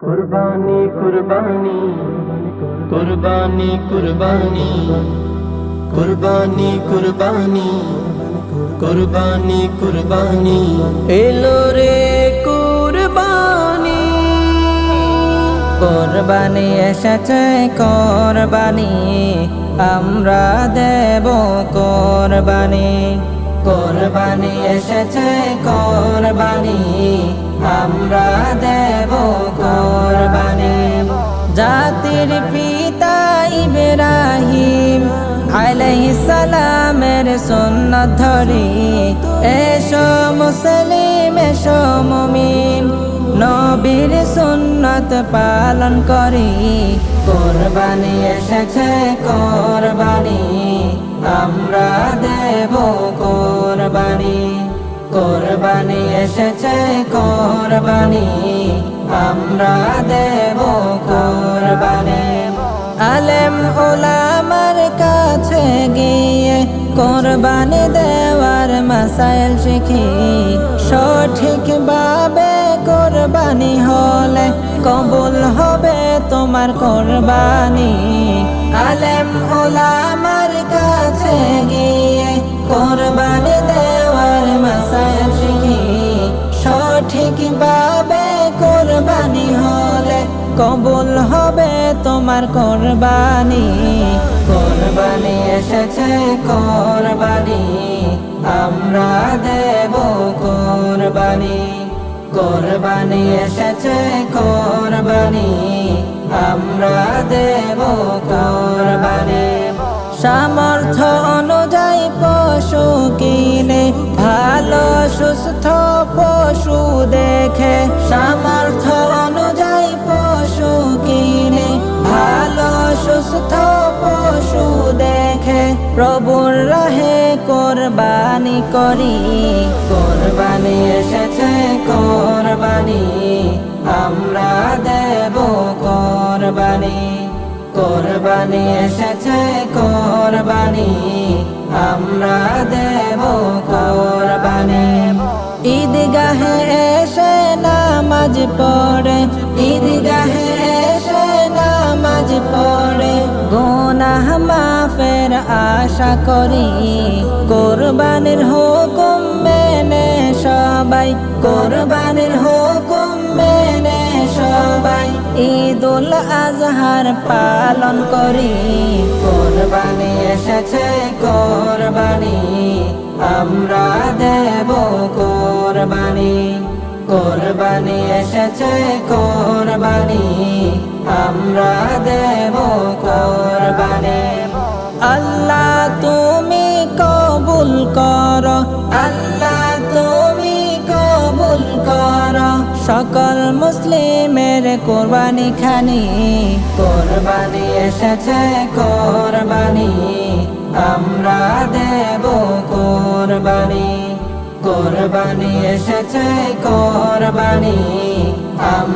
কুরবানি কুরবানি কুরবানি কুরবানি কুরবানি কুরবানি কুরবানি কুরবানি। এলো রে কুরবানি, কোরবানি এসেছে, কোরবানি, আমরা দেব কোরবানি। কোরবানি এসেছে, কোরবানি, আমরা দেব জাতির পিতা ইব্রাহিম আলাইহিস সালামের সুন্নত ধরি এসো মুসলিম এসো মুমিন নবীর সুন্নত পালন করি কোরবানি এসেছে কোরবানি আমরা দেব কোরবানি। কোরবানি এসেছে, কোরবানি, আমরা দেব কোরবানি ওলামার কাছে গিয়ে কোরবানি দেওয়ার মাসাইল শিখি। সঠিক ভাবে কোরবানি হলে কবুল হবে তোমার কোরবানি। আলেম ওলামার কাছে গিয়ে কোরবানি দেওয়ার মাসাইল শিখি। সঠিক ভাবে কোরবানি হলে কবুল হবে তোমার কোরবানি। কোরবানি এসেছে, কোরবানি। আমরা দেব কোরবানি। কোরবানি এসেছে, কোরবানি। আমরা দেব কোরবানি। সামর্থ্য অনুযায়ী পশু কিনে, ভালো, সুস্থ পশু দেখে সামর্থ্য প্রভুর রাহে কোরবানি করি, কোরবানি এসেছে, কোরবানি। আমরা দেব কোরবানি কোরবানি এসেছে, কোরবানি। আমরা দেব কোরবানি। ঈদগাহে এসে নামাজ পড়ে, ঈদগাহে মাফের আশা করি। কোরবানির হুকুম মেনে সবাই, কোরবানির হুকুম মেনে সবাই। ঈদুল আজহার পালন করি। কোরবানি এসেছে, কোরবানি। আমরা দেব কোরবানি। কোরবানি এসেছে, কোরবানি। আমরা দেব কোরবানি। আল্লাহ তুমি কবুল কর, আল্লাহ তুমি কবুল কর। সকল মুসলিমের কোরবানি খানি, কোরবানি এসেছে, কোরবানি। আমরা দেব কোরবানি কোরবানি এসেছে, কোরবানি। আমরা